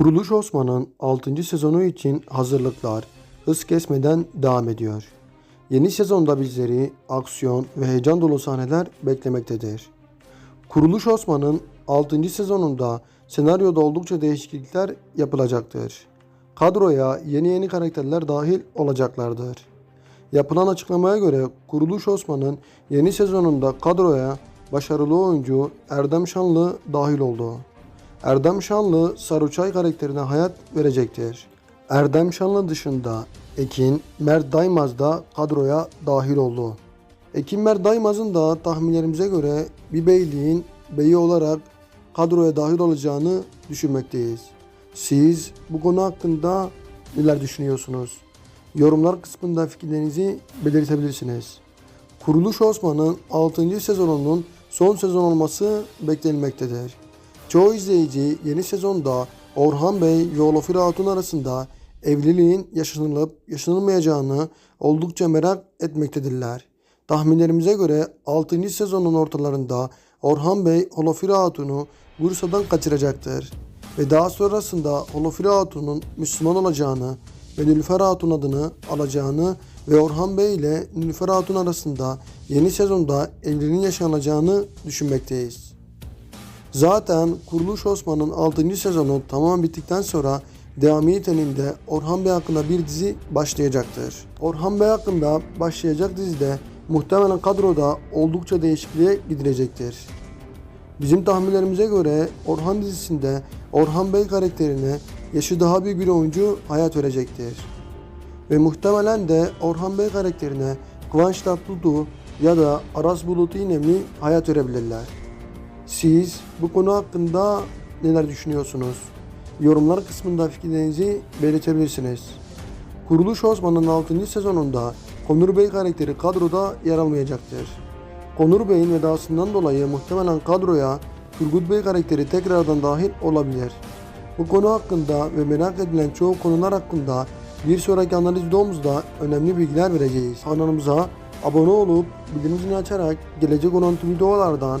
Kuruluş Osman'ın 6. sezonu için hazırlıklar hız kesmeden devam ediyor. Yeni sezonda bizleri aksiyon ve heyecan dolu sahneler beklemektedir. Kuruluş Osman'ın 6. sezonunda senaryoda oldukça değişiklikler yapılacaktır. Kadroya yeni yeni karakterler dahil olacaklardır. Yapılan açıklamaya göre Kuruluş Osman'ın yeni sezonunda kadroya başarılı oyuncu Erdem Şanlı dahil oldu. Erdem Şanlı Saruçay karakterine hayat verecektir. Erdem Şanlı dışında Ekin, Mert Daymaz da kadroya dahil oldu. Ekin Mert Daymaz'ın da tahminlerimize göre bir beyliğin beyi olarak kadroya dahil olacağını düşünmekteyiz. Siz bu konu hakkında neler düşünüyorsunuz? Yorumlar kısmında fikirlerinizi belirtebilirsiniz. Kuruluş Osman'ın 6. sezonunun son sezon olması beklenmektedir. Çoğu izleyici yeni sezonda Orhan Bey ve Olafir Hatun arasında evliliğin yaşanılıp yaşanılmayacağını oldukça merak etmektedirler. Tahminlerimize göre 6. sezonun ortalarında Orhan Bey Olafir Hatun'u Bursa'dan kaçıracaktır. Ve daha sonrasında Olafir Hatun'un Müslüman olacağını ve Nilüfer Hatun adını alacağını ve Orhan Bey ile Nilüfer Hatun arasında yeni sezonda evliliğin yaşanacağını düşünmekteyiz. Zaten Kuruluş Osman'ın 6. sezonu tamam bittikten sonra devamı teninde Orhan Bey hakkında bir dizi başlayacaktır. Orhan Bey hakkında başlayacak dizide muhtemelen kadroda oldukça değişikliğe gidilecektir. Bizim tahminlerimize göre Orhan dizisinde Orhan Bey karakterine yaşı daha büyük bir oyuncu hayat verecektir. Ve muhtemelen de Orhan Bey karakterine Kıvanç Tatlıtuğ ya da Aras Bulut İynemli hayat verebilirler. Siz bu konu hakkında neler düşünüyorsunuz? Yorumlar kısmında fikirlerinizi belirtebilirsiniz. Kuruluş Osman'ın 6. sezonunda Konur Bey karakteri kadroda yer almayacaktır. Konur Bey'in vedasından dolayı muhtemelen kadroya Turgut Bey karakteri tekrardan dahil olabilir. Bu konu hakkında ve merak edilen çoğu konular hakkında bir sonraki analiz videomuzda önemli bilgiler vereceğiz. Kanalımıza abone olup bildirim açarak gelecek olan tüm videolardan